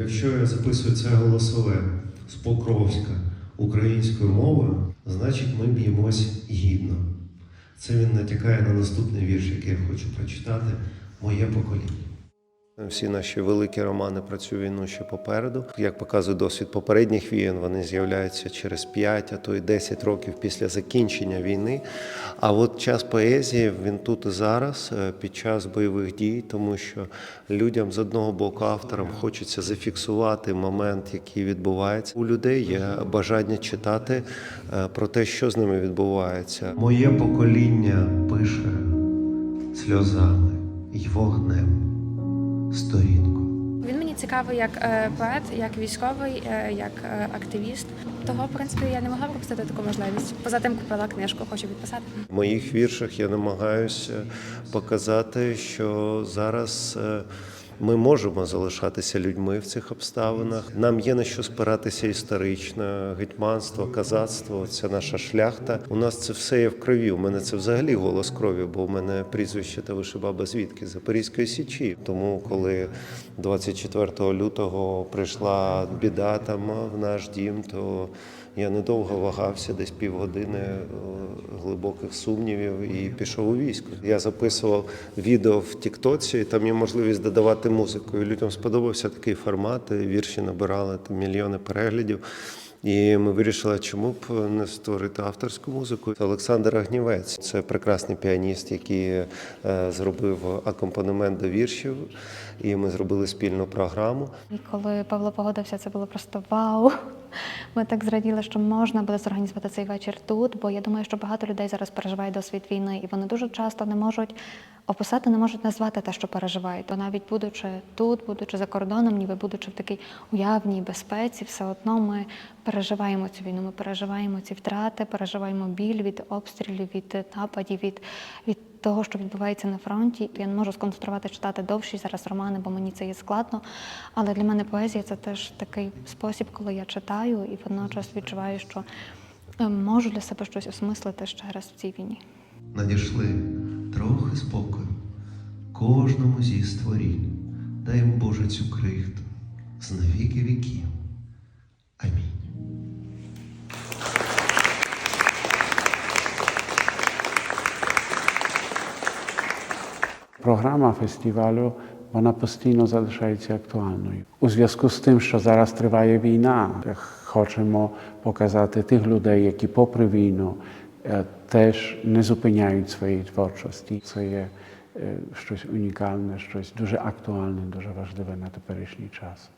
Якщо я записую це голосове з Покровська українською мовою, значить ми б'ємось гідно. Це він натякає на наступний вірш, який я хочу прочитати Моє покоління. Всі наші великі романи про цю війну ще попереду. Як показує досвід попередніх війн, вони з'являються через 5, а то й 10 років після закінчення війни. А от час поезії він тут і зараз, е, під час бойових дій, тому що людям з одного боку авторам хочеться зафіксувати момент, який відбувається. У людей є бажання читати е, про те, що з ними відбувається. Моє покоління пише сльозами й вогнем сторінку. Він мені цікавий як е, поет, як військовий, е, як е, активіст. Того, в принципі, я не могла пропустити таку можливість. Поза тим купила книжку, хочу підписати. В моїх віршах я намагаюся показати, що зараз е, ми можемо залишатися людьми в цих обставинах. Нам є на що спиратися історично, гетьманство, казацтво, це наша шляхта. У нас це все є в крові. У мене це взагалі голос крові, бо у мене прізвище та вишибаба звідки Запорізької січі. Тому, коли 24 лютого прийшла біда там в наш дім, то я недовго вагався, десь півгодини е, глибоких сумнівів і пішов у військо. Я записував відео в Тіктоці, там є можливість додавати музику. І людям сподобався такий формат. Вірші набирали там мільйони переглядів. І ми вирішили, чому б не створити авторську музику. Олександр Агнівець це прекрасний піаніст, який е, зробив акомпанемент до віршів, і ми зробили спільну програму. І коли Павло погодився, це було просто вау. Ми так зраділи, що можна буде зорганізувати цей вечір тут, бо я думаю, що багато людей зараз переживає досвід війни, і вони дуже часто не можуть описати, не можуть назвати те, що переживають. То навіть будучи тут, будучи за кордоном, ніби будучи в такій уявній безпеці, все одно ми переживаємо цю війну. Ми переживаємо ці втрати, переживаємо біль від обстрілів, від нападів, від, від того, що відбувається на фронті. Я не можу сконцентрувати читати довші зараз романи, бо мені це є складно. Але для мене поезія це теж такий спосіб, коли я читаю і водночас відчуваю, що е, можу для себе щось осмислити ще раз в цій війні. надійшли трохи спокою кожному зі створінь. Дай Боже цю крихту з навіки віків. Програма фестивалю вона постійно залишається актуальною. У зв'язку з тим, що зараз триває війна, хочемо показати тих людей, які попри війну е, теж не зупиняють своєї творчості. Це є е, щось унікальне, щось дуже актуальне, дуже важливе на теперішній час.